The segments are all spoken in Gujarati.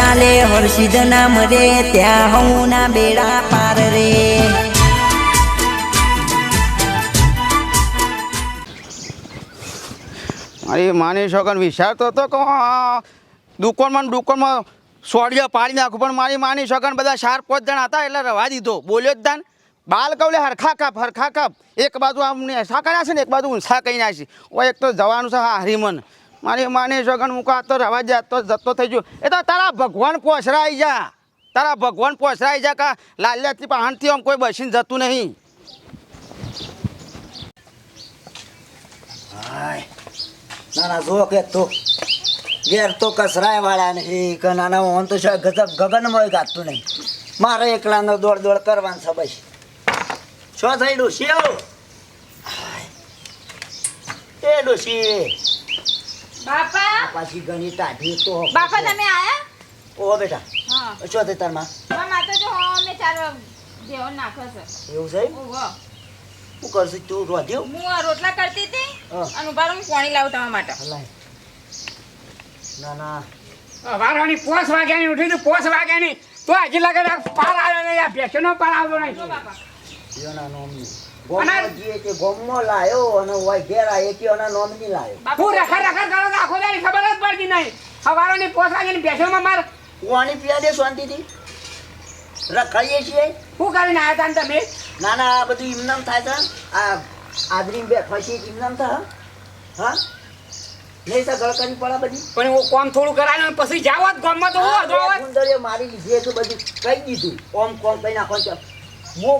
ચાલે, હર્ષિદ નામ રે, ત્યાં હું ના બેડા પાર રે. અરે, માની છોકન વિચારતો હતો કે દુકાનમાં દુકાનમાં સોડિયો પાડી નાખું, પણ મારી માની છોકન બધા ચાર પાંચ જણા હતા, એટલે રવા દીધો. બોલ્યો જ દાન. બાલ કવલે હરખા કાપ હરખા કાપ. એક બાજુ આમને એસા કર્યા છે ને, એક બાજુ ઊંસા કહી નાખી ઓ એક તો જવાનું છે હા હરીમન. મારી માની જગન મુકા તો રવા તો જતો થઈ ગયો. એ તો તારા ભગવાન પોસરાઈ જા. તારા ભગવાન પોસરાઈ જા કા લાલ્યાથી પહાણથી આમ કોઈ બસીને જતું નહીં. હાય. નાના જો કે તો. ઘેર તો કસરાય વાળા નહીં કે નાના ઓન તો છે ગજબ ગગનમાં ગાતું નહીં. મારે એકલાનો દોડ દોડ કરવાનું છે બસ. છો થઈ ડોશી આવો એ ડોશી. બાપા? પાછી ઘણી ટાઢી તો બાપા તમે આયા? ઓ બેટા. હા. શું થઈ તારમાં? મામા તો જો અમે ચાર જેવો નાખો છે. એવું છે ઓહો. શું કરશું? તું રોધ્યો હું? આ રોટલા કરતી હતી. અને ઊભા હું પાણી લાવું તમારા માટે. હલાય. ના ના. વારાણી પોસ વાગ્યાની ઉઠી તું પોસ વાગ્યાની તો હજી લગે પાર આવ્યો નહીં આ નો પાર આવ્યો જો નહીં બાપા યોના ઘેર રખાઈએ છીએ. શું કરીને આવ્યા હતા તમે? ના ના આ બધું ઇમનામ થાય છે. આ આદરી બે ફસી ઇમનામ થાય હા? નહીં તો ગળકરી પડે બધી. પણ હું કોમ થોડું કરાયું પછી જાવ જ ગામમાં તો હું હવે. મારી લીધી તો બધું કહી દીધું. કોમ કોમ કઈ નાખો છો.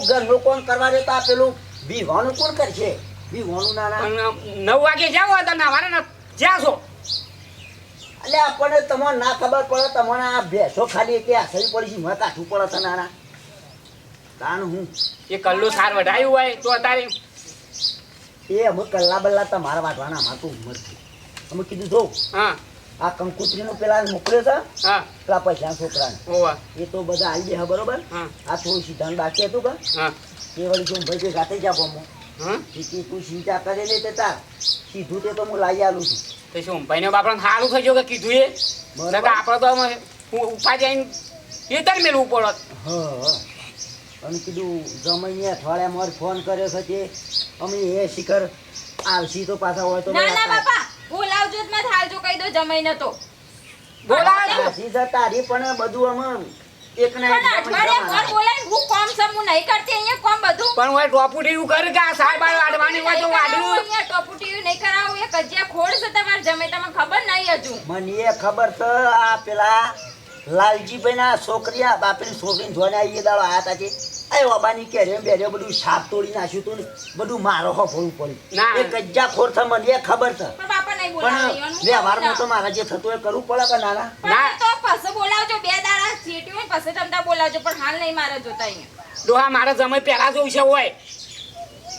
ઘરનું કોમ કરવા દેતા પેલું બીવાનું કોણ કરશે? બીવાનું ના ના. નવ વાગે જાવ તો ના ને જ્યાં છો. એટલે આપણને તમને ના ખબર પડે તમને આ ભેંસો ખાલી કે આસરી પડી છે મને કાઠું પડે છે નાના તાન હું. એ કલ્લું સાર વઢાયું હોય તો તારે એ અમે કલ્લા બલ્લા તમારા વાટવાના અમાર તો ઉંમર છે. અમે કીધું જો હા. આ કંકુત્રીનું પેલા મોકલ્યો છે? હા. પેલા પૈસા છોકરાને. એ તો બધા આવી ગયા બરોબર? આ થોડું સિદ્ધાંત બાકી હતું કે? હા. એ વળી જો ભાઈ ભેગા થઈ જા બોમો હા કે તું ચિંતા કરે ને તે તાર. સીધું તે તો હું લાવી આલું છું. તો શું ભાઈને બાપડાને સારું થઈ ગયું કે કીધું એ? બરાબર. આપણે તો અમે ઉપાધિ આવીને એ તર મેળવું પડત હા હા. અને કીધું જમાઈને અઠવાડિયા મારે ફોન કર્યો છે તે અમે એ શિખર આવશી તો પાછા હોય તો ના ના બાપા. બોલાવજો જ મત હાલ કહી દો જમાઈ નતો. તો. બોલાવજો તો તારી પણ બધું અમે એક ના અઠવાડિયા પર બોલાય હું કોમ સમ હું નહીં કરતી અહીંયા કોમ બધું. પણ ટોપુટી એવું કરે કે આ સાહેબ વાડવાની હોય તો વાડવું અહીંયા ટોપુટી નહીં કરાવું એ કજિયા ખોડ છે તમારે જમે તમને ખબર નહીં હજુ. મને એ ખબર છે આ પેલા લાલજીભાઈ ના છોકરી બાપરી છોકરીને જોઈને આવીએ દાડો આયા તા છે આ બાબાની કેરે બેરે બધું સાપ તોડી નાખ્યું તું ને બધું મારો હો ભોળું પડ્યું એ ગજ્જા ખોર થા મને ખબર છે. પણ વ્યવહારમાં તો મારા જે થતું એ કરવું પડે કે નાના? ના. તો પછી બોલાવજો બે દાડા ચીટી હોય પછી તમને બોલાવજો પણ હાલ નહીં મારે જોતા અહીંયા. ડોહા મારા જમાઈ પહેલા જોઈ છે હોય.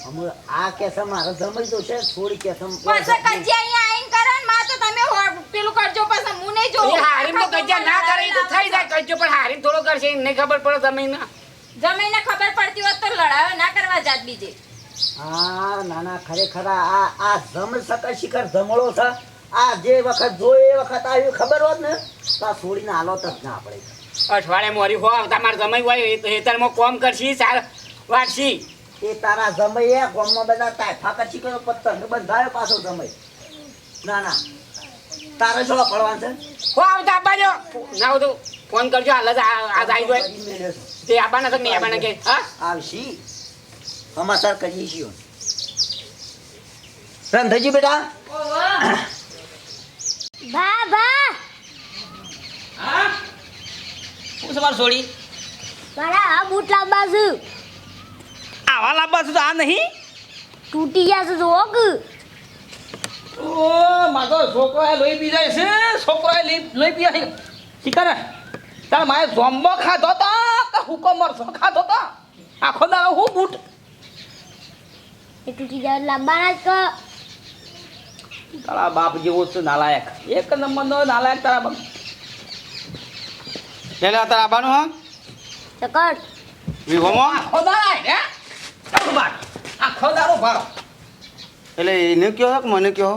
હમણાં આ કેસમ મારા જમાઈ તો છે થોડી કેસમ પછી કજિયા અહીંયા આવીને કરો ને માં તો તમે હો- પેલું કરજો પછી હું નહીં જોઉં એ હારીમ તો કજ્જા ના કરે ઈ તો થઈ પણ હારી થોડો કરશે એને નહીં ખબર પડે જમીન જમીને ખબર પડતી હોત તો લડાયો ના કરવા જાત બીજે. હા નાના ખરેખર આ આ- જમ સકા શિખર જમણો છે. આ જે વખત જોઈ એ વખત આવ્યું ખબર હોત ને તો આ છોડીને હાલત જ ના પડે. અઠવાડિયે મોરી હો તમારે જમાઈ હોય એ તો હેતરમાં કોમ કરશી સાર વાટશી એ તારા જમાઈ એ ગામમાં બધા તાફા કરશી કરો પત્તર બંધાયો પાછો જમાઈ. ના ના તારે શું પડવાનું છે. હો આવતા આવજો ના હોય તો ફોન કરજો હાલ જ આ- આવી જાય. તે આબાના તક નહીં આબાના કે હા? આવશી. સમાચાર કરીએ છીએ રંધજી બેટા. બા બા હું સવાર છોડી? મારા આ બૂટ લાંબા છે. આવા લાંબા છે તો આ નહીં? તૂટી ગયા છે જોવો ઓ માગો છોકરો એ લોહી પી જાય છે. છોકરો એ લઈ પી જાય શીખર તાર માએ જોમ્બો ખાધો તો કે હુકો મરસો ખાધો તો? આખો દાડો હું બૂટ? એ તૂટી ગયા લાંબાના જ કે તારા બાપ જેવો છે નાલાયક. એક નંબરનો નાલાયક તારા બાપ. એટલે તારા આબાનું હા? ચકર વિહોમાં? આખો દાડો હે? આખો દાડો ભારો એટલે એને કયો કે મને કયો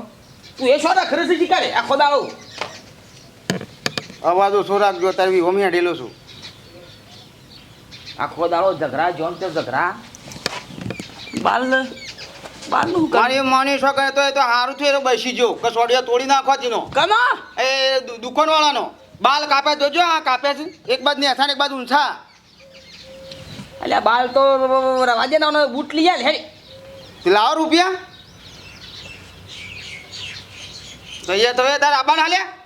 તું એ શું ખરે છે શીખાડે આખો દાડો. અવાજ ઓછો રાખજો વિવો મેં હેડેલો છું. આખો દાડો ઝઘરા જોન તે ઝઘરા. બાલ બાલનું મારી માની શકાય તો એ તો હારું થયું બેસી જો કસોડિયા સોડિયા તોડી નાખવા તેનો કમા? એ દુકાન વાળાનો બાલ કાપે જોજો આ કાપે છે. એક બાદ નેસા ને એક બાદ ઊંચા એટલે બાલ તો રવા દે ને બૂટ લઈ આલ હેડી લાવો રૂપિયા. તો એ તો એ તારા આબાન હાલ્યા.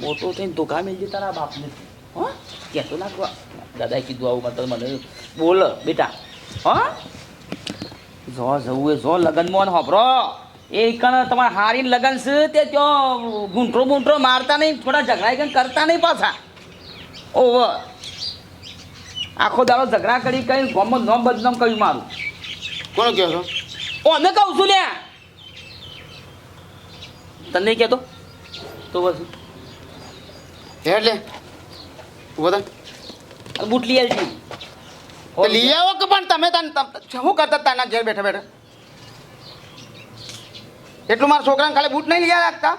મોટો થઈને ધોકા મેલજે તારા બાપને. હા? કહેતો નાખવા દાદાએ કીધું આવું મતલબ મને. બોલ બેટા. હા? જો જવું એ જો મોન હોભરો. એ કણ તમારે હારીને લગન છે તે ત્યાં ગુંઠરો બુંઠરો મારતા નહીં થોડા ઝઘડા કંઈ કરતા નહીં પાછા. ઓવ. આખો દાડો ઝઘડા કરી કઈ ગોમ નોમ બદનામ કર્યું મારું. કોણ કહો છો? ઓ અમે કહું છું લ્યા તને નહીં કહેતો? તો બસ. એટલે બધા બૂટ લઈ આવજી. લઈ આવો કે પણ તમે તને શું કરતા તાના ઘેર બેઠા બેઠા? એટલું મારા છોકરાને ખાલી બૂટ નહીં લઈ રાખતા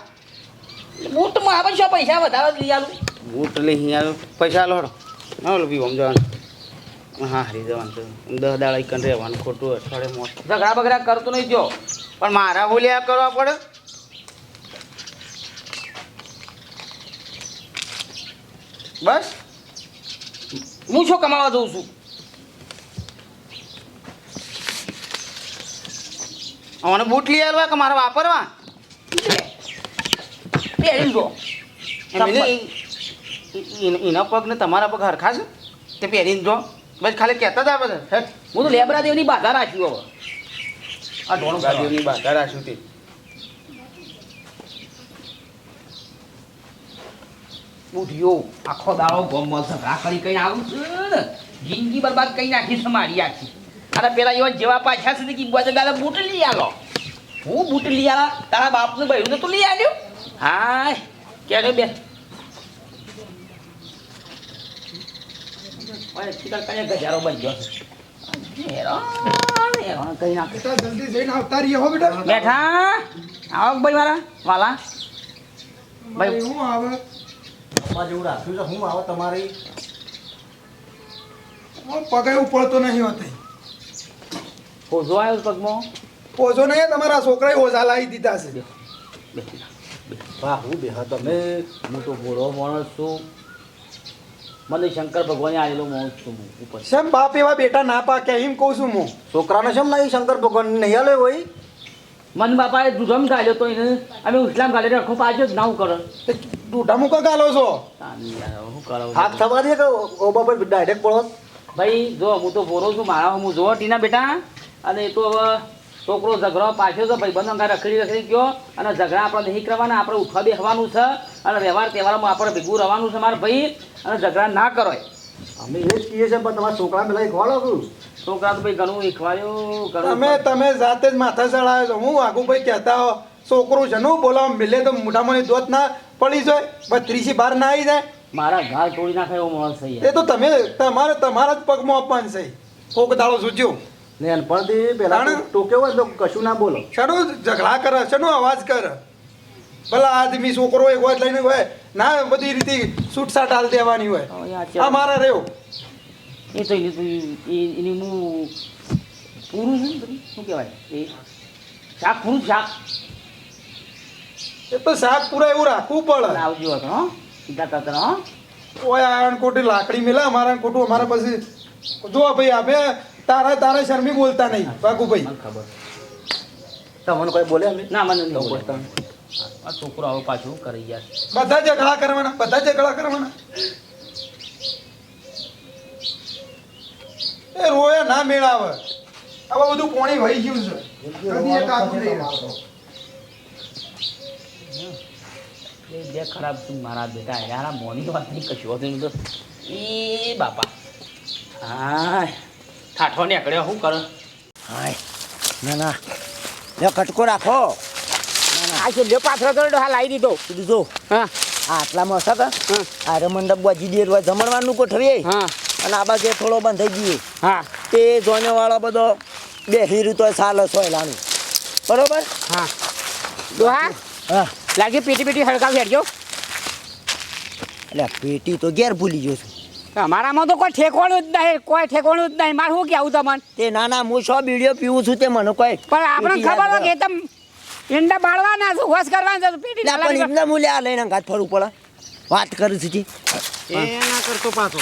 બૂટમાં આપણે શું પૈસા વધારે લઈ આવું બૂટ લઈ અહીંયા પૈસા લો ના ઓલું બી જવાનું હા હરી જવાનું છે. દસ દાડા એકન રહેવાનું ખોટું અઠવાડિયે મોટ ઝઘડા બગડા કરતો નહીં જો પણ મારા બોલ્યા કરવા પડે. બસ. હું શું કમાવા જઉં છું? મને બૂટ લઈ આવવા કે મારે વાપરવા? પહેરી જો. એના પગ ને તમારા પગ હરખા છે? તે પહેરીને જો. બસ ખાલી કહેતા જ આવે હું તો લેબરા દેવની બાધા રાખ્યું હવે. આ ઢોણ કરવા. બાધા રાખ્યું તે બુઢિયો આખો દાડો ગોમમાં ઝઘડા કરી કઈ આવું છું ને. જિંદગી બરબાદ કઈ નાખી છે મારી આખી. અને પેલા એવા જેવા પાછા છે કે બધા દાદા બૂટ લઈ આલો. હું બૂટ લઈ આલા? તારા બાપનું બહેરું ને તું લઈ આવ્યો હા ક્યારે બે? ગજારો બની ગયો બેઠા? આવો ભાઈ મારા? વાલા? ભાઈ હું આવે? જેવું રાખ્યું છે હું આવે તમારી. પગે ઉપડતો નહીં હોતી. હોજો આવ્યો પગમાં? ઓછો નહીં તમારા છોકરાએ ઓઝા લાવી દીધા છે. વાહ હું બે તમે હું તો માણસ છું. મને શંકર ભગવાને આવેલો છું હું ઉપર. શેમ બાપ એવા બેટા ના પાકે એમ કહું છું હું. છોકરાને શેમ નહીં શંકર ભગવાન નહીં આલે હોય? મન બાપાએ દુધમ ગાલ્યો તો એને. અમે ઉસલામ ગાલે આખો પાછો જ ના હું કરે. દૂઢા મુકા ગાલો છો? યાર, હાથ થવા દે કે ઓબા પર ડાયરેક્ટ પડો ભાઈ જો હું તો બોરો છું મારા હું જો ટીના બેટા. અને એ તો હવે છોકરો ઝઘડો પાછો છે ભાઈ બંધ અંગા રખડી રખડી ગયો. અને ઝઘડા આપણે નહીં કરવાના આપણે ઉઠવા બેસવાનું છે. અને વ્યવહાર તહેવારમાં આપણે ભેગું રહેવાનું છે મારા ભાઈ. અને ઝઘડા ના કરો અમે એ જ કહીએ છીએ પણ તમારા છોકરા પેલા ખવાડો છું છોકરા તો ભાઈ ઘણું શીખવાડ્યું તમે તમે જાતે જ માથા ચડાવ્યો છો. હું આગુભાઈ કહેતા હો છોકરું છે નું બોલાવ મિલે તો મોઢામાં દોત ના પડી જાય બસ ત્રીસી બાર ના આવી જાય. મારા ગાળ તોડી નાખે એવો માલ છે એ તો તમે તમારે તમારા જ પગમાં અપમાન છે. કોક દાડો સૂચ્યો ને અનપણથી પેલા ટોકે હોય તો કશું ના બોલો. શાનું ઝઘડા કરે શાનું અવાજ કરે? ભલા આદમી છોકરો એક હોય લઈને હોય ના બધી રીતે છૂટછાટ હાલ દેવાની હોય. આ મારા રહ્યો. એ તો એની એની હું પૂરું છે ને શું કહેવાય? એ શાક પૂરું શાક. એ તો શાક પૂરા એવું રાખવું પડે. આવજો હતો હો. સીધા તતર ઓય આયણ કોટી લાકડી મેલા અમારા કોટું અમારા પછી જો ભાઈ આપે તારા તારા શરમી બોલતા નહીં. બાકુ ભાઈ. ખબર. તમને કોઈ બોલે ના મને નહીં બોલતા આ છોકરો આવો પાછું કરી યાર બધા ઝઘડા કરવાના બધા ઝઘડા કરવાના. એ રોયા ના મેળાવે. હવે બધું પોણી વહી ગયું છે. કદી એક આખું નહીં રહે. એ બે ખરાબ તું મારા બેટા. યાર મોની વાત નહીં કશું. હોતું તો એ બાપા. હાય. ઠાઠો નીકળ્યો શું કરો? હાય. ના ના. લે કટકો રાખો. આ છે લે પાછળ તો ડોહા લાવી દીધો. જો. હા. આટલામાં હા. કે આ મંડપ બાજી દે જમણવાનું ગોઠવીએ. હા. અને આ બાજુ થોડો બંધ થઈ ગયો. હા. તે જોને વાળો બધો બે હીરું તો સાલ સોયલાનું બરોબર? હા. ડોહા હા. લાગી પેટી પેટી હડકાવી હેડજો એટલે પેટી તો ઘેર ભૂલી ગયો છું. અમારામાં તો કોઈ ઠેકવાનું જ નહીં કોઈ ઠેકોણું જ નહીં. મારે શું કહેવું તમને? તે ના ના હું સો બીડીઓ પીવું છું તે મને કોઈ પણ આપણે ખબર હોય કે તમ ઈંડા બાળવાના છે હોશ કરવાના છે પેટી પણ ઈંડા મૂલ્ય આ લઈને અંગાત ફરવું પડે. વાત કરું છું એના એ ના કરતો પાછો.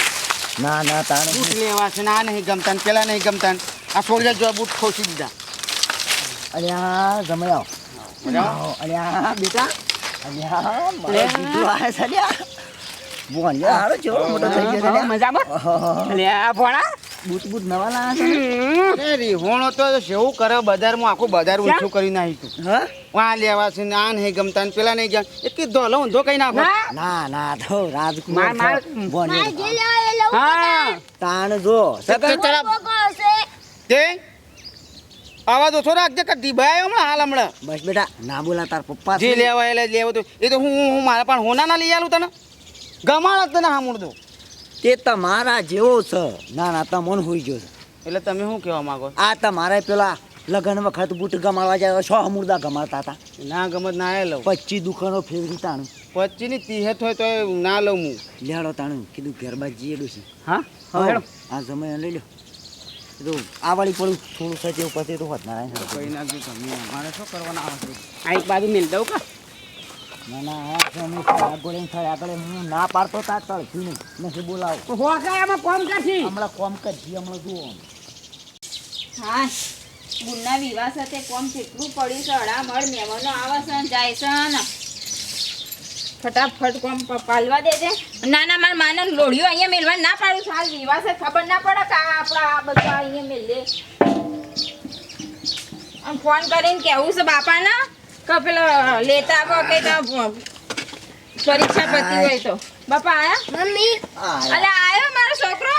ના ના તાણે બૂટ લેવા છે ના નહીં ગમતા પેલા નહીં ગમતા આ સોલ્જર જો બૂટ ખોસી દીધા. અરે આ બરાબર? અલ્યા બેટા અલ્યા મારો જીજુ આવે. છે અલ્યા બોલ્યા હારો જો મોટો થઈ ગયો છે અલ્યા. મજામાં ઓહોહો. લે આ ભોણા બૂટ. રીહોણો તો જેવું કરે બજારમાં આખું બજાર ઊંચું કરી નાખ્યું. હા? આ લેવા છે ને આ નહીં ગમતા ને પેલા નહીં ગયા. એ કીધો લો ઊંધો કઈ નાખો. ના. ના ના તો રાજકુમાર તાણ જો સગન ચલા તો થોડા આજે આવાજ ઓછો રાખજે કે ઢીબાય હમણાં હાલ હમણાં. બસ બેટા ના બોલા તાર પપ્પા જે લેવા એટલે લેવો તો એ તો હું હું- મારા પણ હોના ના લઈ આલું તને. ગમાણ જ તને હામુડ દો તે તમારા જેવો છે. ના ના તમોન હોઈ ગયો છે. એટલે તમે શું કહેવા માંગો આ તમારે પેલા લગ્ન વખત બૂટ ગમાડવા જાય છ અમૂર્દા ગમાડતા હતા. ના ગમત ના લઉં. પચી દુકાનો ફેરવી તાણું. પચી ની તીહત હોય તો એ ના લઉં હું. લેડો તાણું કીધું ઘેરબા જીએડું છે હા? હા આ સમય લઈ લો કીધું આ વાળી પડું થોડું સચે પછી તો હોત ના કઈ નાખજો તમે મારે શું કરવાના આવે આ એક બાજુ મિલ દઉં કા? ના ના આ આગળ એમ થાય આગળ હું ના પાડતો તા તળથી નહીં નથી બોલાવો. તો હો કાંઈ આમાં કોમ કરશી? હમણાં કોમ કરજી હમણાં જુઓ. હા ગુણના વિવાહ સાથે કોમ કેટલું પડ્યું છે અડામળ મહેમાનો આવે છે જાય છે ને. ફટાફટ કોમ પાલવા દેજે. ના ના મારા માને લોઢિયો અહીંયા મેલવા ના પાડું છું. હાલ વિવાહ છે ખબર ના પડે કે આ આપણા આ બધા અહીંયા મેલે. આમ ફોન કરીને કેવું છે બાપાના? કે પેલો લેતા આવો કે તો પરીક્ષા પતી હોય તો. બાપા આયા? મમ્મી. અલે આયો મારો છોકરો?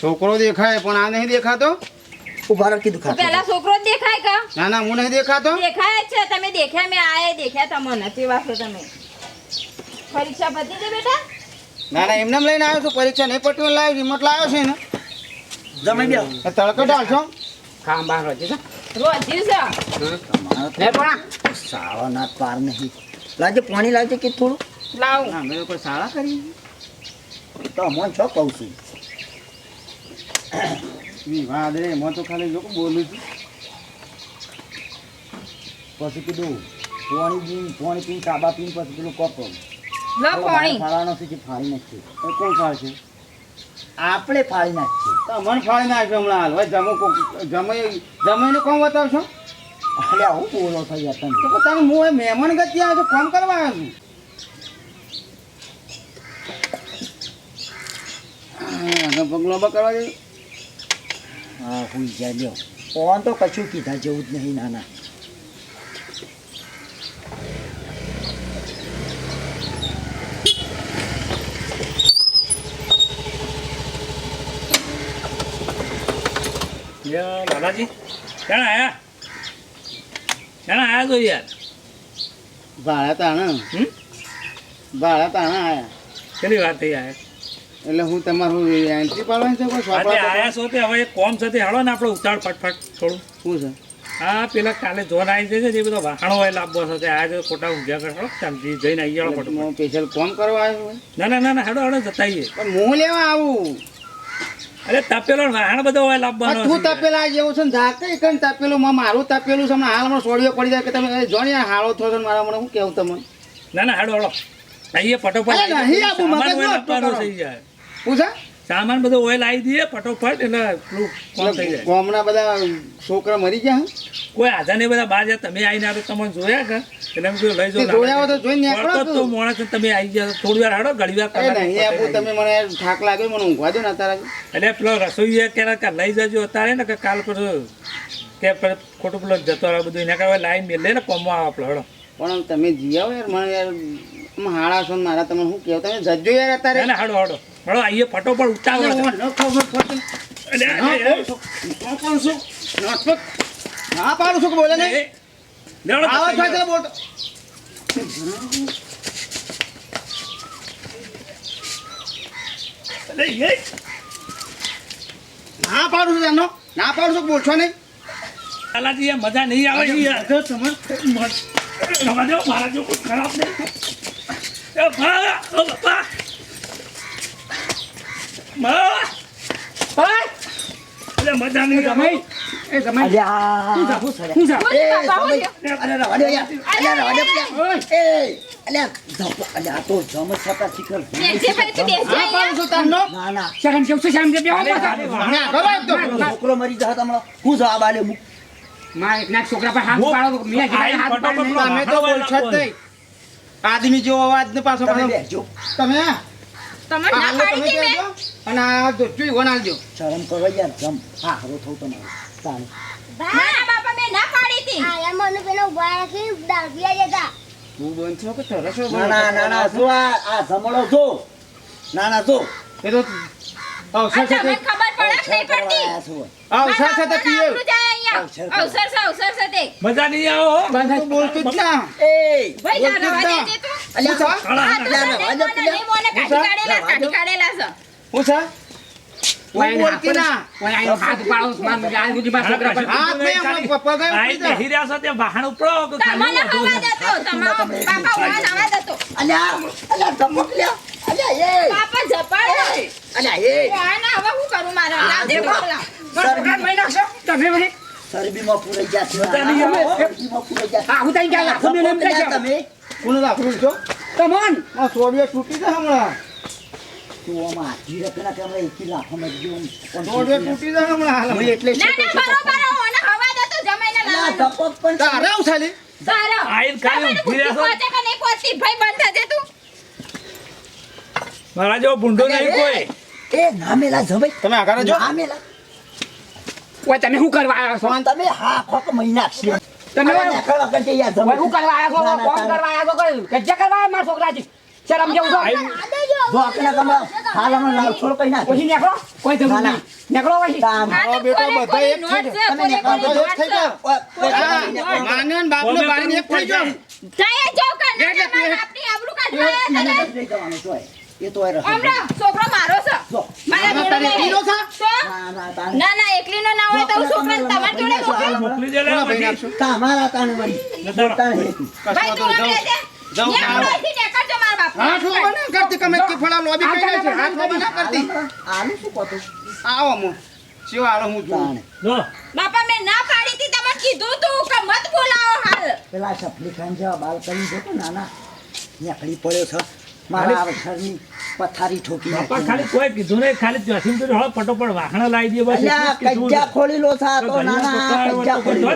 છોકરો દેખાય પણ આ નહીં દેખાતો? ઊભા રહો કીધું પેલા છોકરો જ દેખાય કા? ના ના હું નહીં દેખાતો? દેખાય જ છે. તમે દેખ્યા મેં આયા દેખ્યા. તમને કેવા વાસો તમે. પરીક્ષા પતી છે બેટા? ના ના એમને લઈને આવ્યો છું. પરીક્ષા નહીં પટવી લાવ્યો રિમોટ લાવ્યો છે ને જમી બે એ તડકો ડાલશો કામ બહાર રોજી છે. રોજી છે? ને પણ. સાળો ના પાર નહીં. લાજે પાણી લાવજે કે થોડું. લાવ. ના મેં કોઈ શાળા કરી તો હું છો કહું છું. વિવાહ રે એમાં તો ખાલી લોકો બોલું છું. પછી કીધું પાણી પીને પાણી પીને કાબા પીને પછી પેલું કપ લો પાણી. ફાળવાનો છે કે ફાળી નાખશે એ કોણ ફાળશે આપણે ફાળી નાખીએ. તો મને ફાળી નાખ્યો હમણાં હાલ. હવે જમો જમાઈ જમાઈને કોણ બતાવશો? એટલે આવું બોલો થઈ તમે. તો તમે હું મહેમાન ગતિ આવ્યો છું ફોન કરવા આવ્યો છું? પગલો કરવા જઈએ હા હું જાય લ્યો. ફોન તો કશું કીધા જેવું જ નહીં નાના. લાલાજી ક્યાં આયા? ક્યાં આયા તો યાર? ભાડા તાણા. હમ? ભાડા તાણા આયા. કેટલી વાર થઈ આયા? એટલે હું તમારું એન્ટ્રી પાડવાની છે કોઈ આયા છો તે હવે એક કોમ તે હાલો ને આપણે ઉતાળ ફટફટ થોડું. શું છે? હા પેલા કાલે જોન આવી જશે જે બધો વાહણો હોય લાભો સાથે આજે ખોટા ઊંઘ્યા કરો સમજી જઈને આવી જાઓ ફટફટ. સ્પેશિયલ ફોન કરવા આવ્યો ના ના ના ના હેડો હેડો જતા પણ હું લેવા આવું? અરે તપેલો વાહણ બધો હોય લાભવાનો તું તપેલા જેવું છે ને ધાકે કઈ તપેલું? માં મારું તપેલું છે હાલ હમણાં સોડિયો પડી જાય કે તમે જોણી હાળો થયો છે મારા મને હું કેવું તમને? ના ના હાડો હાડો. અહીંયા ફટોફટ નહીં આપું, મગજ પૂછા સામાન બધો ઓઇલ આવી દઈએ ફટોફટ એટલે પેલું કોમ થઈ જાય. ગામના બધા છોકરા મરી ગયા? કોઈ આધા નહીં બધા બાર તમે આવીને આ તો તમને જોયા કે એટલે એમ કીધું લઈ જાઓ જોયા તો જોઈને નીકળો તો મોણસ તમે આવી ગયા થોડી વાર હાડો ઘડી વાર અરે નહીં આપું તમે મને થાક લાગ્યો મને ઊંઘવા દો ને અત્યારે. એટલે પેલો રસોઈ ક્યારે કે લઈ જજો અત્યારે ને કે કાલ પર કે ખોટું પેલો જતો રહ્યો બધું. એના કારણે લાઈન મેલે ને કોમમાં આવે આપણો હડો પણ તમે જી આવો યાર મને યાર હાડા છો ને મારા તમે શું કહો તમે જજો યાર અત્યારે. હડો હડો હડો આઈએ ફટોફટ ઉતાવળ ન પાડું છું. કે બોલે નહીં? બોલતો ના પાડું છું એનો ના પાડું છું બોલશો નહીં? મજા નહીં આવે તમે મારા જો ખરાબ નહીં. હાથ મરી જતા તમે હું જવાબ જ નહીં આદમી જેવો અવાજ ને પાછો તમે? તમે તમે ના પાડી કે મે. અને આ જોચું ઈવન આલજો શરમ કરો યાર જમ. હા હરો થવું તમારે તાણે ના, ના, બાપા, મે ના પાડી હતી. આયા મને પેલો ઊભા રાખી પીવા જતા તું બોન છો કે તરસો ના ના ના જો આ આ જમણો જો. ના ના જો. એ તો અવસર આ તમને સાથે ખબર પડે કે નહીં પડતી? છો અવસર સાથે મારા પીએ. અવસર છે, અવસર છે તે. મજા નહીં આવો તું બોલતું જ ના એ ભાઈ, ના રવા દે તું. અલ્યા આ તો નહીં મોને કાઢી કાઢેલા, કાઢી કાઢેલા છે. હું. છે હાથ પાડો માં મિયા સુધી માં છોકરા પર હાથ નહીં હમણાં પગાર આઈ ઉતરી બેહી રહ્યા છો તે વાહન ઉપરો કે તમને ખાલી અવાજ હતો, તમારો બાપા ઉડાન અવાજ હતો. અલ્યા એ ઉડાન હવે હું કરું મારે? લાવજે ઢોકળા. છોકરા મહી નાખશો તમે મને ચરબીમાં પૂરાઈ ગયા છે. ચરબીમાં પૂરાઈ ગયા હા હું તઈ ગયા લાખો મેં એમ કહી તમે કોને રાખવું છો તમોન આ સોડિયો તૂટી જાય હમણાં તું આમાં હાથી કે અમે એકી લાખોમાં જ ગયો. સોડિયો તૂટી જાય હમણાં એટલે ના, ના, બરોબર, મને અવાજ હતો, જમાઈને અલ્યા, લાવવાનો. ધપક પણ તારે ચાલી સારો. આઈને કાંઈ બુદ્ધિ રહેશો? કે નહીં પહોંચતી? ભાઈ, બંધ થજે તું. મારા જેવો ભૂંડો નહીં કોઈ એ ના મેલા ભાઈ તમે આગળ જો ના મેલા ઓય તમે શું કરવા આવ્યા છો તમે હા ફક મહિના છે તમે કે શું કરવા આવ્યા છો કોમ કરવા આવ્યા છો કઈ ગજ્જા કરવા આવ્યા મારા છોકરાજી શરમ જેવું છો જો આપણે તમે હાલ અમે લાલ છોડ કઈ ના પછી નીકળો કોઈ જરૂર ના, નીકળો પછી તામ આ બેટા, કોને બધા એક થઈ છે, તમે કોને નેકળો કોની તો એક થઈ છે. જાઓ માને ને બારી એક થઈ જાઓ જાય જાઓ કાં, ના, એટલે ના, તું મારા બાપની આબરૂ કાઢવા એ તો છોકરો મારો છે. મારા તારે એકલીનો છે? ના ના તાન ના ના એકલીનો ના હોય તો જોડે મોકલી? દે લે? તમારા તાન ભાઈ મારા બાપ. તમે મો હું જોઉં. બાપા મેં ના પાડી હતી તમને કીધું તું કે મત બોલાવો હાલ. પેલા સફલી ખાન જેવા બાલ કરી જોતો નાના નીકળી પડ્યો છે. મારા ઘરની પથારી ઠોકી પણ ખાલી કોઈ કીધું નહીં ખાલી જસીમ તો હવે પટોપટ વાહણા લાવી દે બસ કજ્જા ખોલી લો સા તો નાના કજ્જા ખોલી લો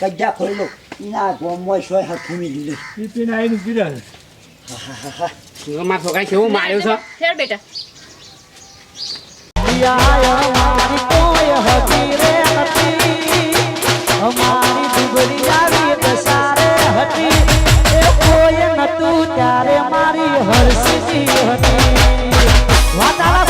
કજ્જા ખોલી લો ઇના ગોમો સોય હથું મિલી લે. પીપીને આવીને પીરા હા માં છોકરા કેવું માર્યો છો? ફેર બેટા. યા મારી કોઈ હતી રે હતી અમારી દુબરી આવી બસારે હતી. એ કોઈ નતું ત્યારે હર્ષ જીવની વાતાલા